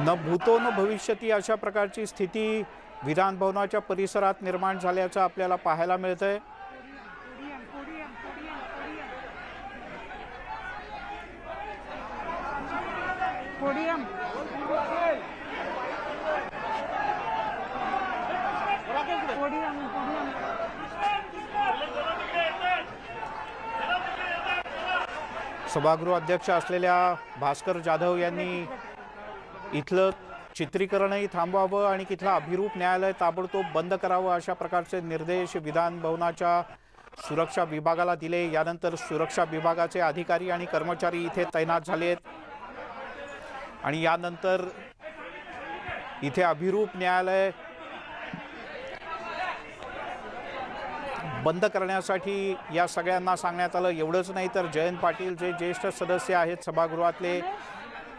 न भूतो न भविष्यती अशा प्रकारची स्थिती विधानभवनाच्या परिसरात निर्माण झाल्याचं आपल्याला पाहायला पोडियम पोडियम. सभागृह अध्यक्ष असलेल्या भास्कर जाधव यांनी इथलं चित्रीकरणही थांबवावं आणि तिथलं अभिरूप न्यायालय ताबडतोब बंद करावं अशा प्रकारचे निर्देश विधान भवनाच्या सुरक्षा विभागाला दिले. यानंतर सुरक्षा विभागाचे अधिकारी आणि कर्मचारी इथे तैनात झाले आहेत आणि यानंतर इथे अभिरूप न्यायालय बंद करण्यासाठी या सगळ्यांना सांगण्यात आलं. एवढंच नाही तर जयंत पाटील जे ज्येष्ठ सदस्य आहेत सभागृहातले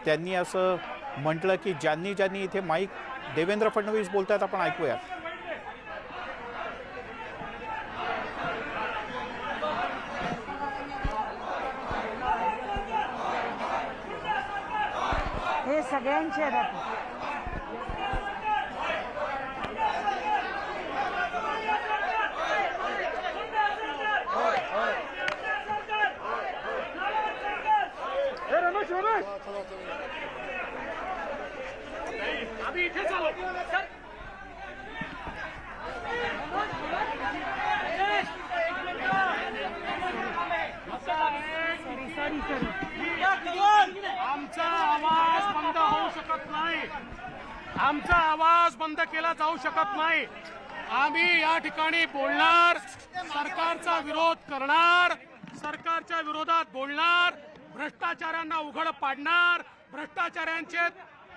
त्यांनी असं म्हटलं की ज्यांनी ज्यांनी इथे माईक देवेंद्र फडणवीस बोलतात आपण ऐकूयात. हे सगळ्यांचे आमचा आवाज बंद होऊ शकत नाही. आमचा आवाज बंद केला जाऊ शकत नाही. आम्ही या ठिकाणी बोलणार सरकारचा विरोध करणार सरकारच्या विरोधात बोलणार भ्रष्टाचारांना उघड पाडणार भ्रष्टाचारांचे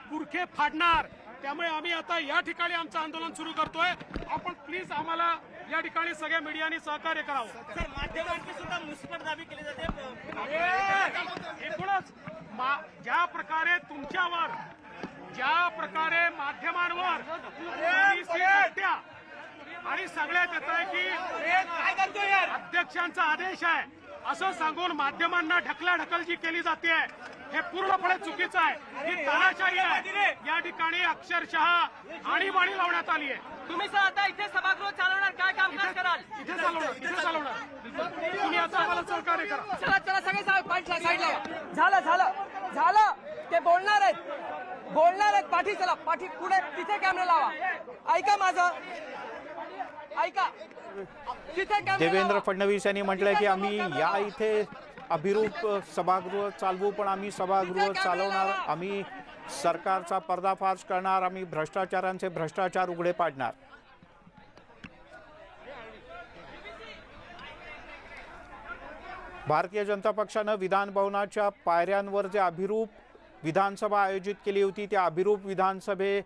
बुरखे फाडणार. त्यामुळे आम्ही आता या ठिकाणी आमचं आंदोलन सुरू करतोय. आपण प्लीज आम्हाला या ठिकाणी सगळ्या मीडियाने सहकार्य करावं. सर माध्यमांची सुद्धा मुस्कट दाबी केली जाते. एकूणच ज्या प्रकारे तुमच्यावर ज्या प्रकारे माध्यमांवर आणि सगळ्यात येत आहे की अध्यक्षांचा आदेश आहे. असं सांगून माध्यमांना ढकला ढकल जी केली जाते हे पूर्णपणे चुकीचं आहे. ही तानाशाही आहे. या ठिकाणी अक्षरशः आणीबाणी लावण्यात आली आहे. तुम्ही सर आता इथे सभागृह चालवणार काय कामकाज कराल? इथे चालवणार इथे चालवणार. तुम्ही आता आम्हाला सहकार्य करा. चला चला सगळे साईडला झालं झालं झालं. ते बोलणार आहेत. बोलणार आहेत. पाठी चला पाठी पुढे तिथे कॅमेरा लावा. ऐका माझं. देवेंद्र. फडणवीस यांनी म्हटलंय की आम्ही या इथे अभिरूप सभागृह चालवू पण आम्ही सभागृह चालवणार आम्ही सरकारचा पर्दाफाश करणार आम्ही भ्रष्टाचारांचे भ्रष्टाचार उघडे पाडणार. भारतीय जनता पक्षानं विधान भवनाच्या पायऱ्यांवर जे अभिरूप विधानसभा आयोजित केली होती त्या अभिरूप विधानसभे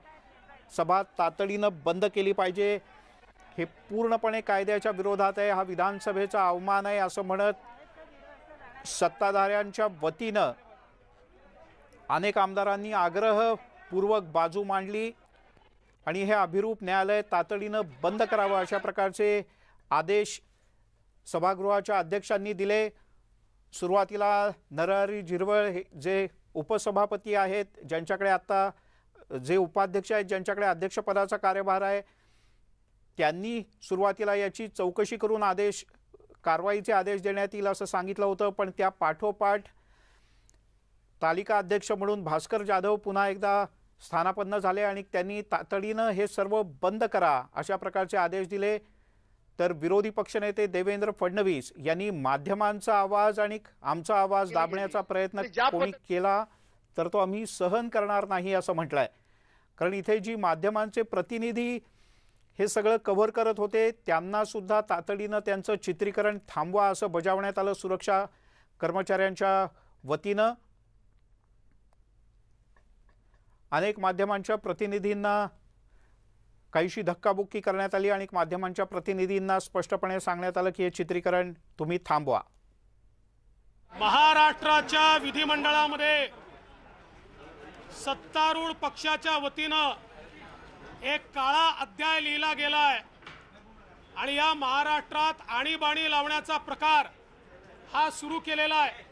सभा तातडीनं बंद केली पाहिजे. हे पूर्णपणे कायद्याच्या विरोधात आहे. हा विधानसभेचा अवमान आहे असं म्हणत सत्ताधाऱ्यांच्या वतीनं अनेक आमदारांनी आग्रहपूर्वक बाजू मांडली आणि हे अभिरूप न्यायालय तातडीनं बंद करावं अशा प्रकारचे आदेश सभागृहाच्या अध्यक्षांनी दिले. सुरुवातीला नरहरी झिरवळ हे जे उपसभापती आहेत ज्यांच्याकडे आत्ता जे उपाध्यक्ष आहेत ज्यांच्याकडे अध्यक्षपदाचा कार्यभार आहे त्यांनी सुरुवातीला याची चौकशी करून आदेश कारवाईचे आदेश देण्यात येईल असं सांगितलं होतं पण त्या पाठोपाठ तालिका अध्यक्ष म्हणून भास्कर जाधव पुन्हा एकदा स्थानापन्न झाले आणि त्यांनी तातडीनं हे सर्व बंद करा अशा प्रकारचे आदेश दिले. तर विरोधी पक्षनेते देवेंद्र फडणवीस यांनी माध्यमांचा आवाज आणि आमचा आवाज दाबण्याचा प्रयत्न कोणी केला तर तो आम्ही सहन करणार नाही असं म्हटलंय. कारण इथे जी माध्यमांचे प्रतिनिधी हे सगळं कव्हर करत होते. त्यांना सुद्धा तातडीनं त्यांचं चित्रीकरण थांबवा असं बजावण्यात आलं सुरक्षा कर्मचाऱ्यांच्या वतीनं. अनेक माध्यमांच्या प्रतिनिधींना काहीशी धक्काबुक्की करण्यात आली. आणि माध्यमांच्या प्रतिनिधींना स्पष्टपणे सांगण्यात आलं की हे चित्रीकरण तुम्ही थांबवा. महाराष्ट्राच्या विधिमंडळामध्ये सत्तारूढ पक्षाच्या वतीनं एक काळा अध्याय लिहिला गेलाय. आणि या महाराष्ट्रात आणीबाणी लावण्याचा प्रकार हा सुरू केलेला आहे.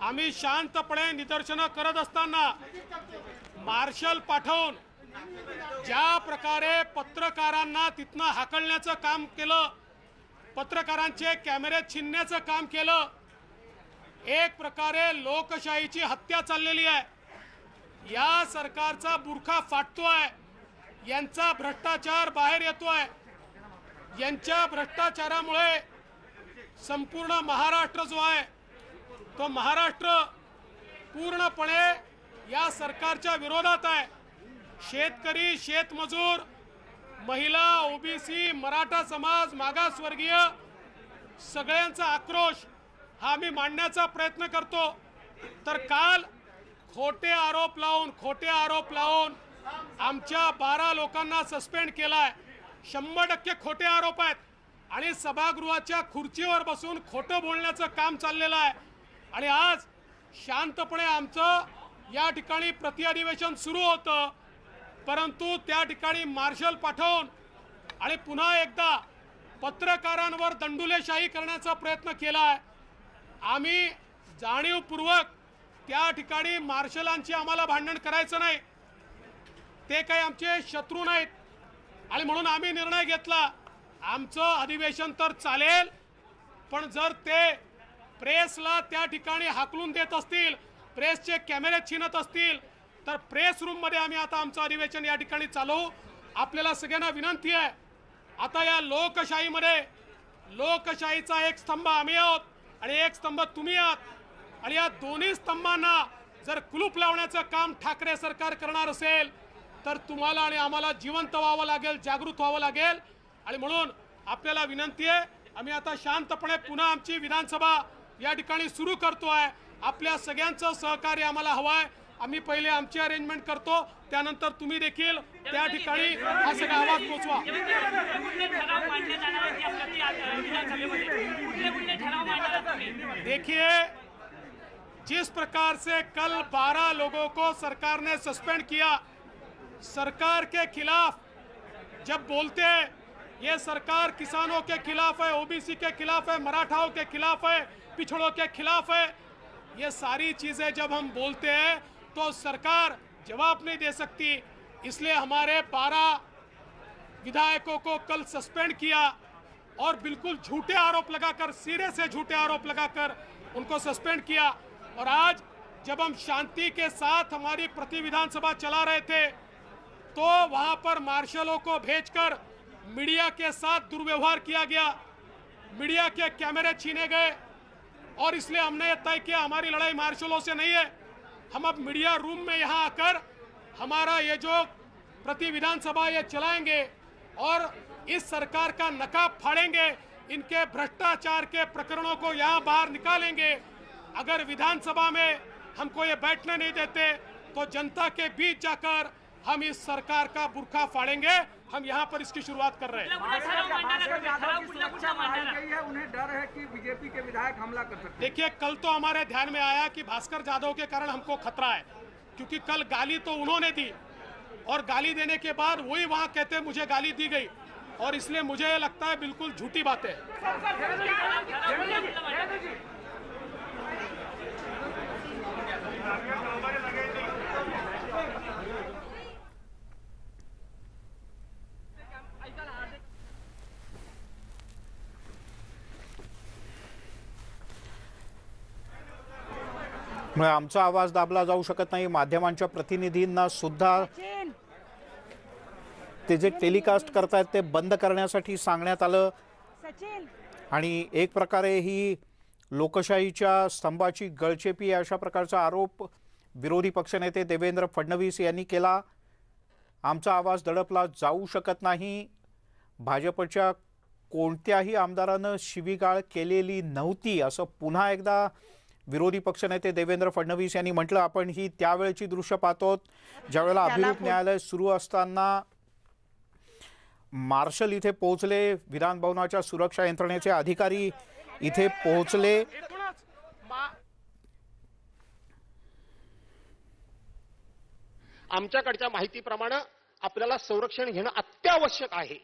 आम्ही शांतपणे निदर्शनं करत असताना मार्शल पाठवून ज्या प्रकारे पत्रकारांना तिथनं हाकलण्याचं काम केलं पत्रकारांचे कॅमेरे छिनण्याचं काम केलं एक प्रकारे लोकशाहीची हत्या चाललेली आहे. या सरकारचा बुरखा फाटतो आहे यांचा भ्रष्टाचार बाहेर येतोय. यांच्या भ्रष्टाचारामुळे संपूर्ण महाराष्ट्र जो आहे तो महाराष्ट्र पूर्णपणे या सरकारच्या विरोधात आहे. शेतकरी शेतमजूर महिला ओबीसी मराठा समाज मागासवर्गीय सगळ्यांचा आक्रोश हा मी मांडण्याचा प्रयत्न करतो. तर काल खोटे आरोप लावून खोटे आरोप लावून आमच्या बारा लोकांना सस्पेंड केलाय. शंभर टक्के खोटे आरोप आहेत. आणि सभागृहाच्या खुर्चीवर बसून खोटं बोलण्याचं काम चाललेलं आहे. आणि आज शांतपणे आमचं या ठिकाणी प्रतिअधिवेशन सुरू होतं. परंतु त्या ठिकाणी मार्शल पाठवून आणि पुन्हा एकदा पत्रकारांवर दंडुलेशाही करण्याचा प्रयत्न केला आहे आम्ही जाणीवपूर्वक त्या ठिकाणी मार्शलांची आम्हाला भांडण करायचं नाही. ते काही आमचे शत्रू नाहीत. आणि म्हणून आम्ही निर्णय घेतला आमचं अधिवेशन तर चालेल पण जर ते प्रेसला त्या ठिकाणी हाकलून देत असतील प्रेसचे कॅमेरे छिनत असतील तर प्रेस रूममध्ये आम्ही आता आमचं अधिवेशन या ठिकाणी चालवू. आपल्याला सगळ्यांना विनंती आहे. आता या लोकशाहीमध्ये लोकशाहीचा एक स्तंभ आम्ही आहोत आणि एक स्तंभ तुम्ही आहात. आणि या दोन्ही स्तंभांना जर कुलूप लावण्याचं काम ठाकरे सरकार करणार असेल तर तुम्हाला आणि आम्हाला जिवंत व्हावं लागेल जागृत व्हावं लागेल. आणि म्हणून आपल्याला विनंती आहे आम्ही आता शांतपणे पुन्हा आमची विधानसभा या ठिकाणी सुरू करतो आहे आपल्या सगळ्यांचं सहकार्य आम्हाला हवं आहे आम्ही पहिले आमची अरेंजमेंट करतो त्यानंतर तुम्ही देखील त्या ठिकाणी हा सगळा आवाज पोचवा. देखिए जिस प्रकार से कल 12 लोगों को सरकार ने सस्पेंड किया सरकार के खिलाफ जब बोलते हैं, ये सरकार किसानों के खिलाफ है, ओबीसी के खिलाफ है, मराठाओं के खिलाफ है, पिछड़ों के खिलाफ है, ये सारी चीज़ें जब हम बोलते हैं तो सरकार जवाब नहीं दे सकती। इसलिए हमारे 12 विधायकों को कल सस्पेंड किया और बिल्कुल झूठे आरोप लगाकर, सिरे से झूठे आरोप लगाकर उनको सस्पेंड किया। और आज जब हम शांति के साथ हमारी प्रति विधानसभा चला रहे थे तो वहाँ पर मार्शलों को भेजकर मीडिया के साथ दुर्व्यवहार किया गया। मीडिया के कैमरे छीने गए और इसलिए हमने तय किया, हमारी लड़ाई मार्शलों से नहीं है। हम अब मीडिया रूम में यहाँ आकर हमारा ये जो प्रति विधानसभा ये चलाएँगे और इस सरकार का नकाब फाड़ेंगे, इनके भ्रष्टाचार के प्रकरणों को यहाँ बाहर निकालेंगे। अगर विधानसभा में हमको ये बैठने नहीं देते तो जनता के बीच जाकर हम इस सरकार का बुरखा फाड़ेंगे हम यहाँ पर इसकी शुरुआत कर रहे हैं। है उन्हें डर है कि बीजेपी के विधायक हमला कर सकते देखिए कल तो हमारे ध्यान में आया कि भास्कर जाधव के कारण हमको खतरा है क्योंकि कल गाली तो उन्होंने दी और गाली देने के बाद वही वहाँ कहते मुझे गाली दी गई। और इसलिए मुझे ये लगता है बिल्कुल झूठी बात है। आमचा आवाज दाबला जाऊ शकत नाही. माध्यमांच्या प्रतिनिधींना सुद्धा ते जे टेलिकास्ट करतायत ते बंद करण्यासाठी सांगण्यात आलं. आणि एक प्रकारे ही लोकशाहीच्या स्तंभाची गळचेपी अशा प्रकारचा आरोप विरोधी पक्षनेते देवेंद्र फडणवीस यांनी केला. आमचा आवाज दडपला जाऊ शकत नाही. भाजपच्या कोणत्याही आमदारानं शिवीगाळ केलेली नव्हती असं पुन्हा एकदा विरोधी पक्षनेते देवेंद्र फडणवीस यांनी म्हटलं आपण ही त्यावेळची दृश्य पाहतो ज्यावेळेला अभिरूप न्यायालय सुरू असताना मार्शल इथे पोहोचले विधान भवनाच्या सुरक्षा यंत्रणेचे अधिकारी इथे पोहोचले. आमच्याकडच्या माहितीप्रमाणे आपल्याला संरक्षण घेणं अत्यावश्यक आहे.